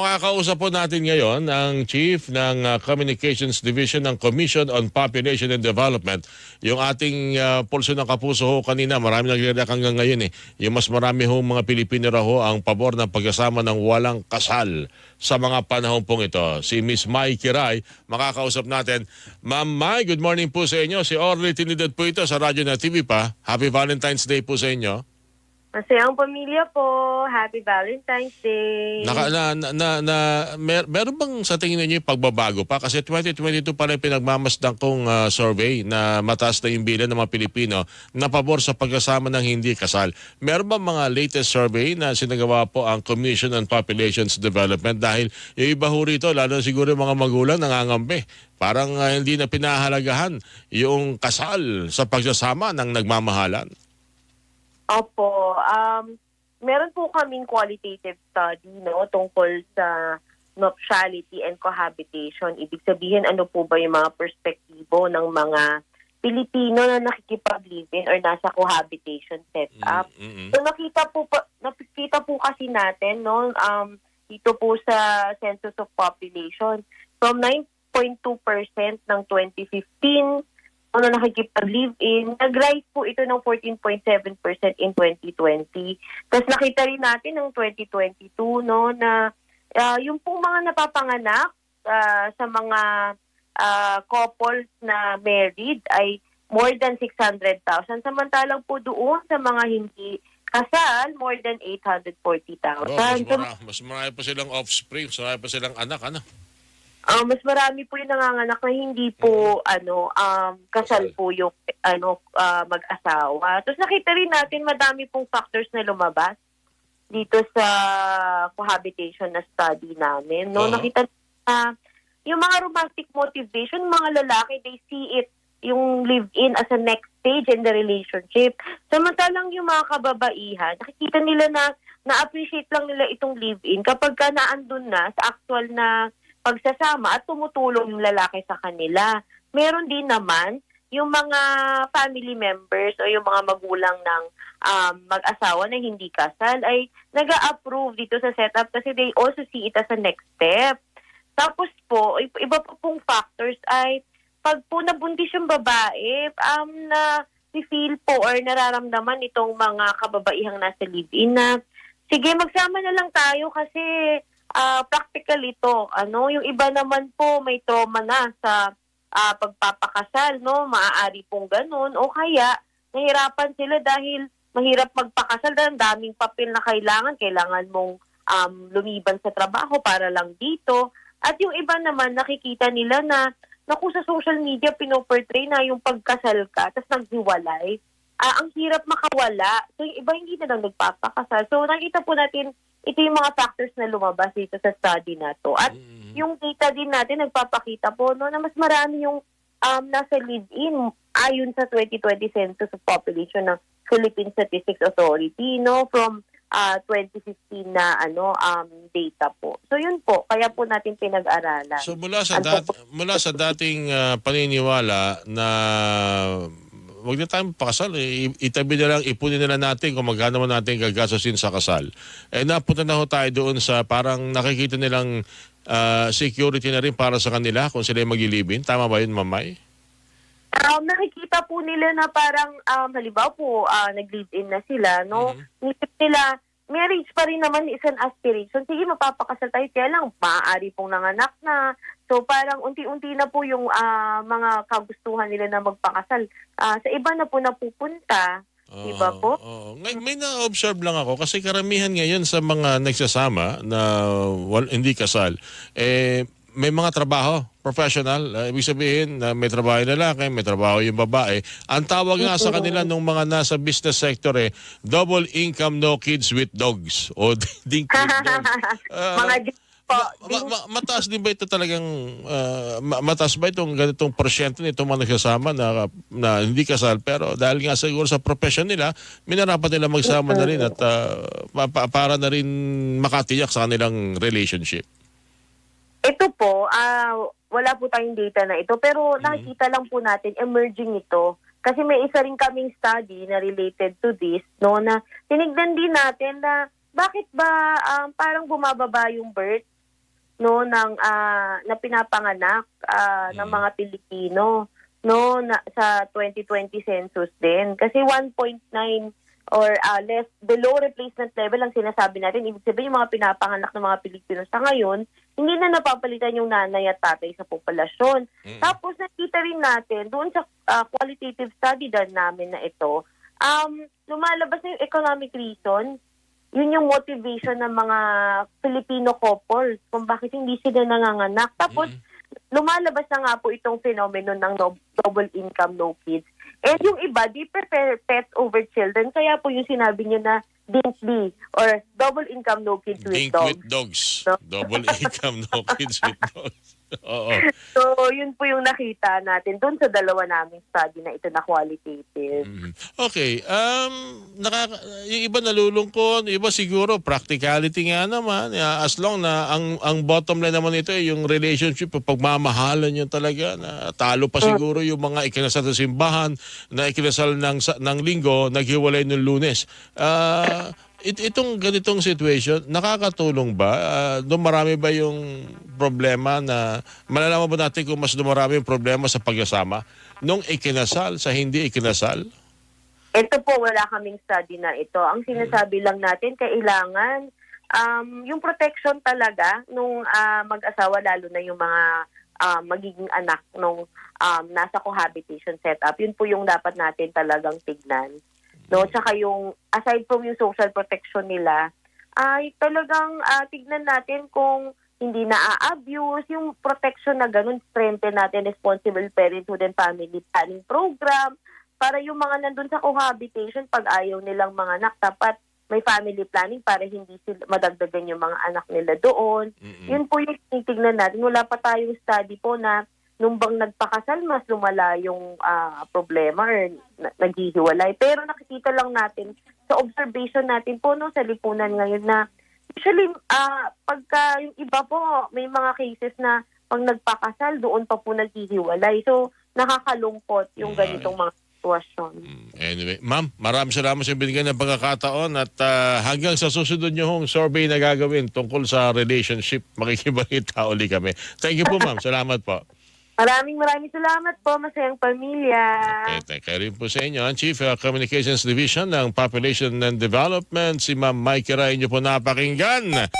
Makakausap po natin ngayon ang Chief ng uh, Communications Division ng Commission on Population and Development. Yung ating uh, pulso ng kapuso ho kanina, marami nagre-react hanggang ngayon eh. Yung mas marami ho mga Pilipino raw ho ang pabor ng pagkasama ng walang kasal sa mga panahon pong ito. Si Miss Mai Kiray, makakausap natin. Ma'am Mai, good morning po sa inyo. Si Orly Tinidad po ito sa Radyo na TV pa. Happy Valentine's Day po sa inyo. Masayang pamilya po. Happy Valentine's Day. Naka, na, na, na, na mer, meron bang sa tingin niyo pagbabago pa? Kasi 2022 pa rin pinagmamasdan kong ah, survey na mataas na yung bilan ng mga Pilipino na pabor sa pagkasama ng hindi kasal. Meron ba mga latest survey na sinagawa po ang Commission on Populations Development? Dahil yung iba ho rito, lalo siguro yung mga magulang nangangambi. Parang ah, hindi na pinahalagahan yung kasal sa pagsasama ng nagmamahalan. Opo. Um, meron po kaming qualitative study no, tungkol sa nuptiality and cohabitation. Ibig sabihin, ano po ba yung mga perspektibo ng mga Pilipino na nakikipag-live-in or nasa cohabitation setup. Mm, mm, mm. So nakita po pa, nakikita po kasi natin no um dito po sa Census of Population from 9.2% ng 2015 ano nakikipag-live-in, nag-rise po ito ng 14.7% in 2020. Tapos nakita rin natin ng 2022 no na ah, yung pong mga napapanganak ah, sa mga ah, couples na married ay more than 600,000 samantalang po doon sa mga hindi kasal more than 840,000. Oh, mas, mara, mas marami pa silang offspring, mas marami pa silang anak, ano? Ah, mas marami po yung nanganganak na hindi po ano um kasal po yung ano ah, mag-asawa. Tapos nakita rin natin madami pong factors na lumabas dito sa cohabitation na study namin. No, Oo. nakita na yung mga romantic motivation, mga lalaki they see it yung live-in as a next stage in the relationship. Samantalang yung mga kababaihan, nakikita nila na na-appreciate lang nila itong live-in kapag ka naandun na sa actual na pagsasama at tumutulong yung lalaki sa kanila. Meron din naman yung mga family members o yung mga magulang ng um, mag-asawa na hindi kasal ay nag approve dito sa setup kasi they also see it as a next step. Tapos po, iba pa pong factors ay pag po nabuntis yung babae, um, na feel po or nararamdaman itong mga kababaihang nasa live-in na sige, magsama na lang tayo kasi ah, practical ito. Ano, yung iba naman po may trauma na sa ah, pagpapakasal, no? Maaari pong ganun. O kaya, nahirapan sila dahil mahirap magpakasal dahil daming papel na kailangan. Kailangan mong um, lumiban sa trabaho para lang dito. At yung iba naman, nakikita nila na naku sa social media pinoportray na yung pagkasal ka tapos naghiwalay. Ah, ang hirap makawala. So yung iba hindi na lang nagpapakasal. So nakita po natin ito yung mga factors na lumabas dito sa study na to. At Mm. yung data din natin nagpapakita po no na mas marami yung um, nasa live-in ayon sa 2020 Census of Population ng Philippine Statistics Authority no from ah, 2015 na ano um data po. So yun po, kaya po natin pinag-aralan. So mula sa dat- mula sa dating ah, paniniwala na wag na tayong pakasal, eh, itabi na lang, ipunin na lang natin kung magkano man natin gagastusin sa kasal. Eh napunta na ho tayo doon sa parang nakikita nilang ah, security na rin para sa kanila kung sila maglilibin. Tama ba yun, Mamay? Um, nakikita po nila na parang, um, halimbawa po, ah, nag-live-in na sila, no? Mhm. Isip nila, marriage pa rin naman is an aspiration. Sige, mapapakasal tayo, kaya lang, maaari pong nanganak na. So, parang unti-unti na po yung ah, mga kagustuhan nila na magpakasal. Ah, sa iba na po napupunta, di ba Oo, po? oo. Ngay- may na-observe lang ako kasi karamihan ngayon sa mga nagsasama na wal, hindi kasal, eh, may mga trabaho, professional. Uh, ibig sabihin na may trabaho yung lalaki, may trabaho yung babae. Ang tawag nga sa kanila nung mga nasa business sector eh, double income, no kids with dogs. O ding Ah, mga di- po, Ma- ma- mataas din ba ito talagang ma- mataas ba itong ganitong porsyento nitong mga nagsasama na, na hindi kasal pero dahil nga siguro sa profession nila minarapat nila magsama na rin at ah, pa- pa- para na rin makatiyak sa kanilang relationship. Ito po, ah wala po tayong data na ito, pero nakikita lang po natin emerging ito. Kasi may isa rin kaming study na related to this, no, na tinignan din natin na bakit ba um, parang bumababa yung birth no ng ah, na pinapanganak ng Mm. mga Pilipino no na, sa 2020 census din kasi 1.9 or ah, less below replacement level ang sinasabi natin ibig sabihin yung mga pinapanganak ng mga Pilipino sa ngayon hindi na napapalitan yung nanay at tatay sa populasyon Mm. tapos nakita rin natin doon sa ah, qualitative study din namin na ito, um, lumalabas na yung economic reason. Yun yung motivation ng mga Filipino couples kung bakit hindi sila nanganganak. Tapos, Mm. lumalabas na nga po itong phenomenon ng no- double income, no kids. And yung iba, they prefer pets over children. Kaya po yung sinabi niyo na DINK-D or double income, no kids with Dink dogs. with dogs. No? Double income, no kids with dogs. Oo. So, yun po yung nakita natin doon sa dalawa naming study na ito na qualitative. Mhm. Okay, um nakaka yung iba nalulungkot, yung iba siguro practicality nga naman. Yeah, as long na ang ang bottom line naman ito ay yung relationship, pagmamahalan yun talaga na talo pa siguro yung mga ikinasal sa simbahan na ikinasal ng ng linggo, naghiwalay ng Lunes. Ah, it, itong ganitong situation, nakakatulong ba? Ah, doon marami ba yung problema na malalaman ba natin kung mas dumarami yung problema sa pagsasama nung ikinasal sa hindi ikinasal? Ito po, wala kaming study na ito. Ang sinasabi lang natin, kailangan um, yung protection talaga nung ah, mag-asawa, lalo na yung mga ah, magiging anak nung um, nasa cohabitation setup. Yun po yung dapat natin talagang tignan. No? Tsaka yung, aside from yung social protection nila, ay talagang ah, tignan natin kung hindi na-abuse, yung protection na ganun, strengthen natin responsible parenthood and family planning program, para yung mga nandun sa cohabitation, pag ayaw nilang mga anak, dapat may family planning para hindi sila madagdagan yung mga anak nila doon. Mm-mm. Yun po yung tinitignan natin. Wala pa tayong study po na nung bang nagpakasal, mas lumala yung ah, problema or na- naghihiwalay. Pero nakikita lang natin sa observation natin po no, sa lipunan ngayon na usually ah, pagka yung iba po, may mga cases na pag nagpakasal, doon pa po naghihiwalay. So, nakakalungkot yung Alright. ganitong mga sitwasyon. Mm, Anyway, ma'am, maraming salamat sa binigyan ng pagkakataon at ah, hanggang sa susunod nyo hong survey na gagawin tungkol sa relationship, makikibalita uli kami. Thank you po, ma'am. Salamat po. Maraming maraming salamat po, masayang pamilya. Okay, thank rin po sa inyo. Ang Chief uh, Communications Division ng Population and Development, si Ma'am Mike Ray, inyo po napakinggan.